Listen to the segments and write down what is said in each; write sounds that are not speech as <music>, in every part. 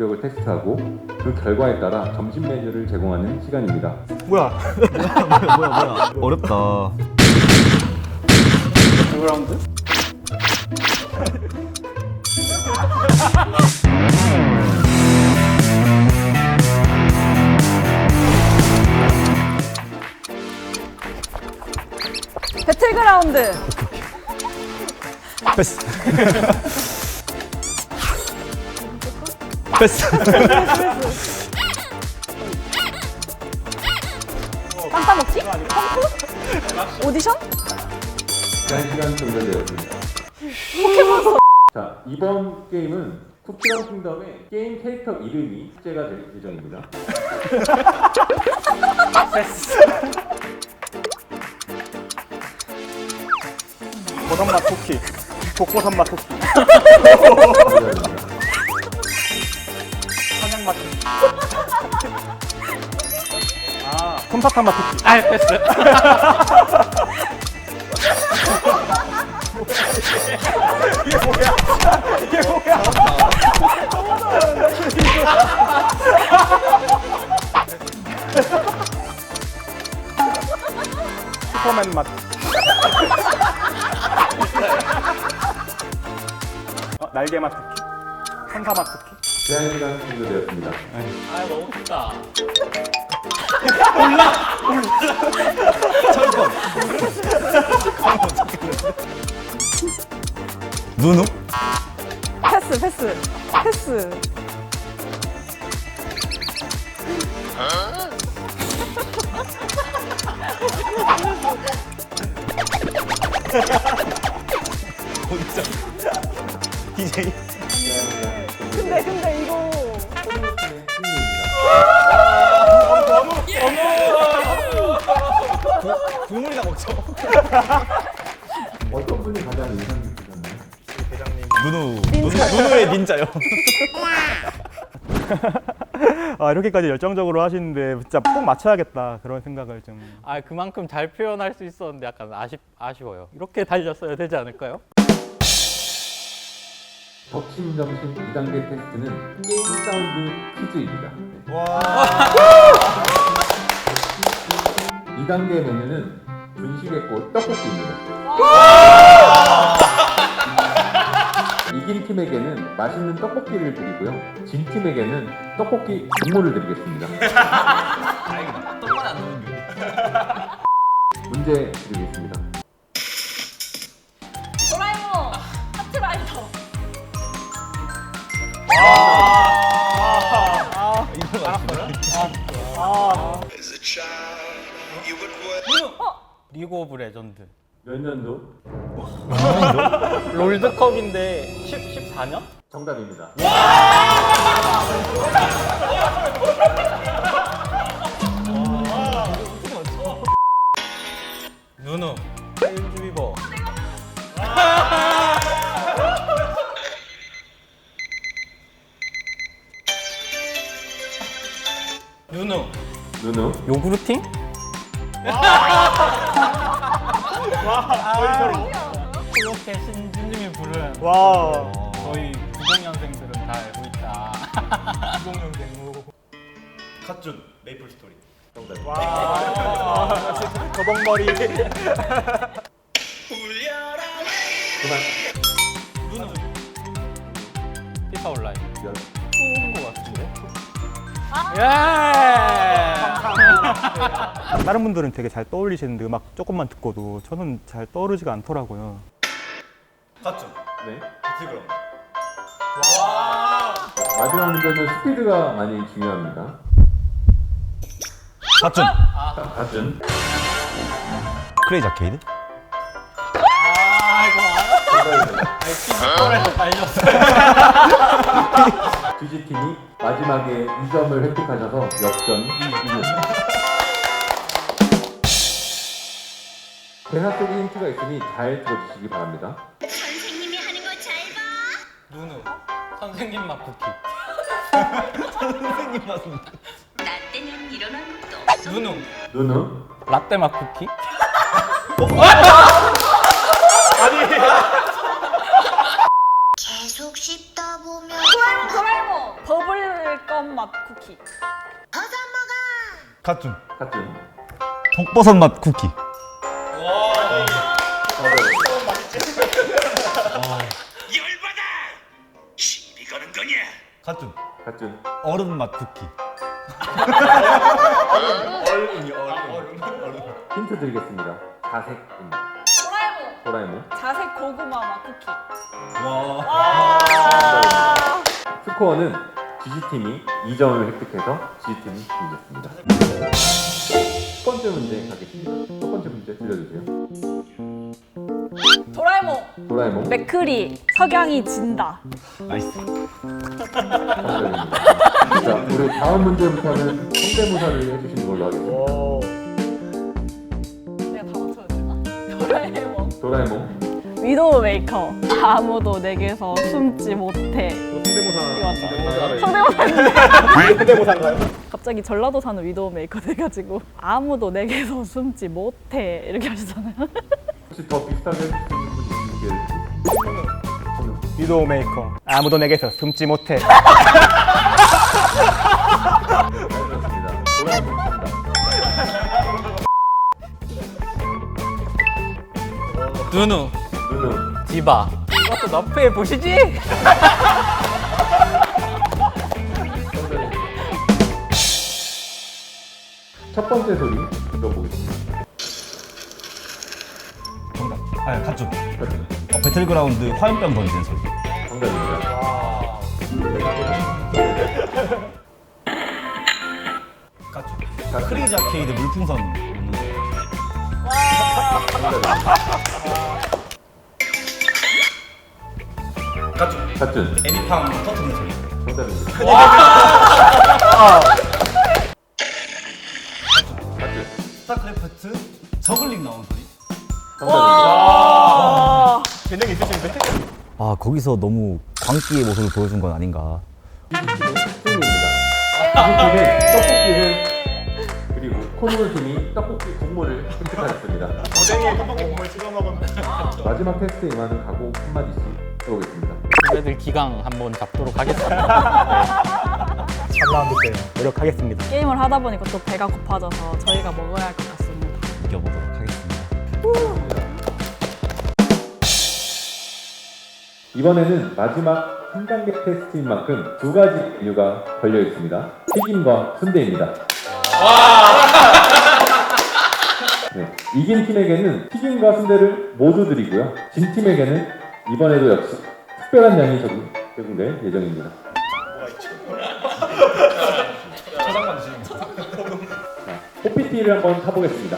국벽을 테스트하고 그 결과에 따라 점심 메뉴를 제공하는 시간입니다. 뭐야? 뭐야 <laughs> 뭐야 어렵다 배틀그라운드? 배틀그라운드. <laughs> 패스 패스 깜빡 먹기? 펌프? 오디션? 제한 시간 종료되었습니다. 포켓몬 자 이번 게임은 쿠키랑 킹덤의 게임 캐릭터 이름이 숙제가 될 예정입니다. 버섯맛 쿠키. 독버섯맛 쿠키. <laughs> 쿠키. 아, 솜사탕 맛 쿠키. 아 패스. 슈퍼맨 맛. 어, 날개 맛 쿠키. 천사 맛 쿠키. 제한 시간 종료되었습니다. 아 너무 크다. 누누 패스, 패스. 패스. DJ 근데, <laughs> 국물이나 먹죠 <laughs> 어떤 분이 가장 인상 깊으셨나요? 누누 누누 누누의 닌자요 <laughs> 아, 이렇게까지 열정적으로 하시는데 진짜 꼭 맞춰야겠다 그런 생각을 좀. 아 그만큼 잘 표현할 수 있었는데 약간 아쉽 아쉬워요. 이렇게 달렸어야 되지 않을까요? 덕심 점심 2단계 테스트는 게임 사운드 퀴즈입니다. 네. 2단계 메뉴는 분식의 꽃 떡볶이입니다. 이긴 팀에게는 맛있는 떡볶이를 드리고요. 진 팀에게는 떡볶이 국물을 드리겠습니다. 떡만 안 넣으면 문제 드리겠습니다. 도라에몽. 하트라이더. 이거 맞추나? As a child, you would wear 리그 오브 레전드. 몇 년도? 롤드컵인데 10, 14년? 정답입니다. 누누. 세일즈 위버. 누누. 누누. 요구르팅? <laughs> 그렇게 신진님이 부른 와. 저희 90년생들은 다 알고 있다. 90년생. 갓준 메이플 스토리 정답. 와. 거벅머리. 그만. 피파 온라인. 열. 좋은 거 같은데? 예! 다른 분들은 되게 잘 떠올리시는데 음악 조금만 듣고도 저는 잘 떠오르지가 않더라고요. 갓준 네. 배틀그라운드 마지막 문제는 스피드가 많이 중요합니다. 갓준 같은 크레이지 아케이드 아, 이거 알아? 피지컬에서 달렸어. <laughs> GG팀이 마지막에 2점을 획득하셔서 역전 2위입니다. 대사 속에 힌트가 있으니 잘 들어주시기 바랍니다. 선생님이 하는 거 잘 봐. 누누. 선생님 맛 쿠키. 선생님 맛은 나 때는 일어난 것도 없어. 누누. 누누 라떼 맛 쿠키? 계속 고구마 쿠키. 갓준. 갓준. 독버섯 맛 쿠키. 열받아! 시비 거는 거냐? 갓준. 갓준. 얼음 맛 쿠키. 힌트 드리겠습니다. 자색입니다. 도라에몽. 도라에몽. 자색 고구마 맛 쿠키. 와. 아. 스코어는 GG팀이 2점을 획득해서 GG팀이 이겼습니다. 첫 번째 문제 가겠습니다. 첫 번째 문제 들려주세요. 도라에몽. 도라에몽. 맥크리. 석양이 진다. 나이스. 자, 우리 다음 문제부터는 성대모사를 해주시는 걸로 하겠습니다. 내가 다 맞춰야 되나? 도라에몽. 도라에몽. 위도우 메이커. 아무도 내게서 숨지 못해. 성대모사. 성대모사인가요? 갑자기 전라도 사는 위도우 메이커 돼가지고 아무도 내게서 숨지 못해 이렇게 하시잖아요. 혹시 더 비슷하게 해주시는 분이 있으시길 위도우 메이커. 아무도 내게서 숨지 못해. 누누 누누. 디바. 이것도 너프에 보시지? <laughs> 첫 번째 소리 들어보겠습니다. 정답. 아, 갓준. 갓준. 어, 배틀그라운드 화염병 던지는 소리. 정답입니다. 갓준. 크레이지 아케이드 물풍선 오는 소리. 갓준. 갓준. 애니팡 터트리는 소리. 정답입니다. 아, 거기서 너무 광기의 모습을 보여준 건 아닌가. 팀은 떡볶이를 그리고 콘물 팀이 떡볶이 국물을 획득하였습니다. 고생이 떡볶이 국물 찍어 먹으면 마지막 테스트에 임하는 각오 한마디씩 해보겠습니다. 후배들 기강 한번 잡도록 하겠습니다. 잘 나온 듯 돼요. 노력하겠습니다. 게임을 하다 보니까 또 배가 고파져서 저희가 먹어야 할 것 같습니다. 이겨보도록 하겠습니다. 이번에는 마지막 한 단계 테스트인 만큼 두 가지 메뉴가 걸려 있습니다. 튀김과 순대입니다. 네, 이긴 팀에게는 튀김과 순대를 모두 드리고요. 진 팀에게는 이번에도 역시 특별한 양이 제공- 제공될 예정입니다. 자, OPT를 한번 타보겠습니다.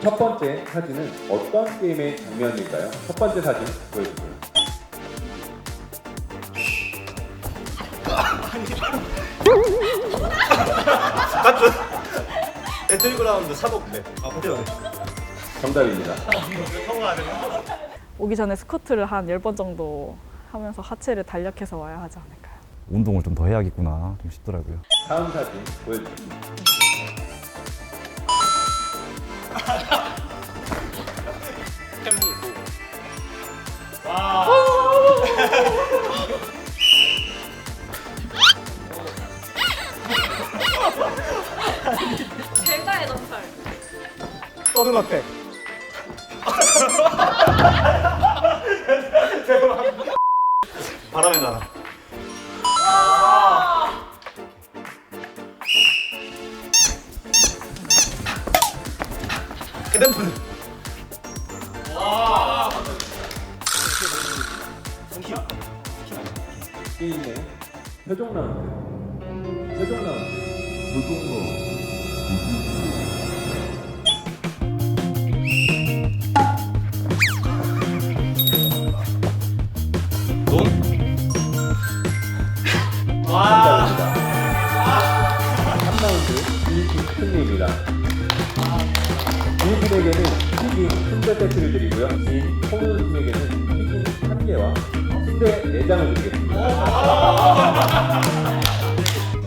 첫 번째 사진은 어떤 게임의 장면일까요? 첫 번째 사진 보여주세요. <laughs> 배틀그라운드 사복대. 아, 그때요. 정답입니다. 오기 전에 스쿼트를 한 10번 정도 하면서 하체를 단력해서 와야 하지 않을까요? 운동을 좀 더 해야겠구나. 좀 싶더라고요. 다음 사진 보여주세요. 바람의 나라. 그댄푸드. 게임의 최종 라운드. 최종 라운드. 라 드리고요. 진 호루 팀에게는 튀김 한 개와 순대 4장을 드리겠습니다.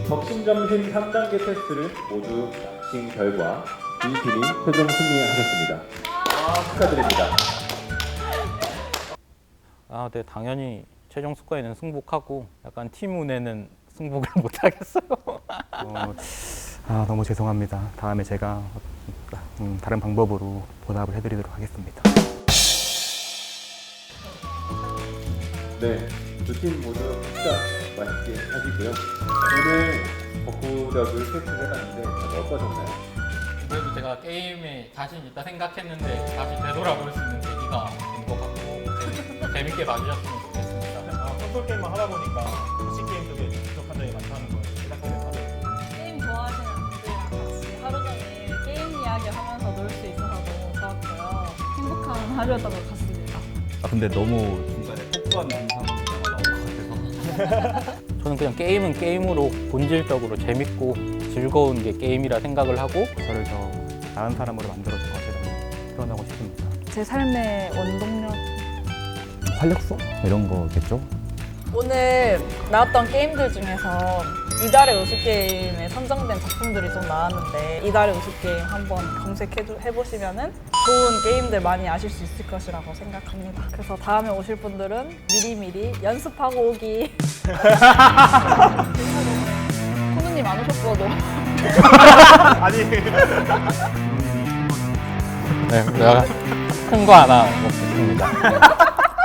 적심 점심 3단계 테스트를 모두 마친 결과 이 팀이 최종 승리하셨습니다. 축하드립니다. 아, 네, 당연히 최종 스코어에는 승복하고 약간 팀 운에는 승복을 <laughs> 못 하겠어요. 어, 아, 너무 죄송합니다. 다음에 제가 음, 다른 방법으로 보답을 해드리도록 하겠습니다. 네, 두 팀 모두 진짜 맛있게 하시고요. 오늘 벚구력을 테스트를 해봤는데 어떠셨나요? 그래도 제가 게임에 자신 있다 생각했는데 다시 되돌아볼 수 있는 계기가 된 것 같고 <laughs> 재밌게 봐주셨으면 좋겠습니다. 아, 콘솔 게임만 하다 보니까 PC 게임 쪽에 부족한 점이 많다는 걸 생각하게 하네요. 게임 좋아하시는 분들이랑 같이 하루 종일 게임 이야기 하면서 놀 수 있어서 너무 좋았고요. 행복한 하루였던 것 같습니다. 아 근데 너무 폭주한 영상이 나올 것 같아서 저는 그냥 게임은 게임으로 본질적으로 재밌고 즐거운 게 게임이라 생각을 하고 저를 더 나은 사람으로 만들어준 것이라고 표현하고 싶습니다. 제 삶의 원동력. 활력소 이런 거겠죠? 오늘 나왔던 게임들 중에서 이달의 우수 게임에 선정된 작품들이 좀 나왔는데 이달의 우수 게임 한번 검색해 보시면은 좋은 게임들 많이 아실 수 있을 것이라고 생각합니다. 그래서 다음에 오실 분들은 미리미리 연습하고 오기. <laughs> 코누님 안 오셨어도 <laughs> 네, 내가 큰 거 하나 먹겠습니다. <laughs>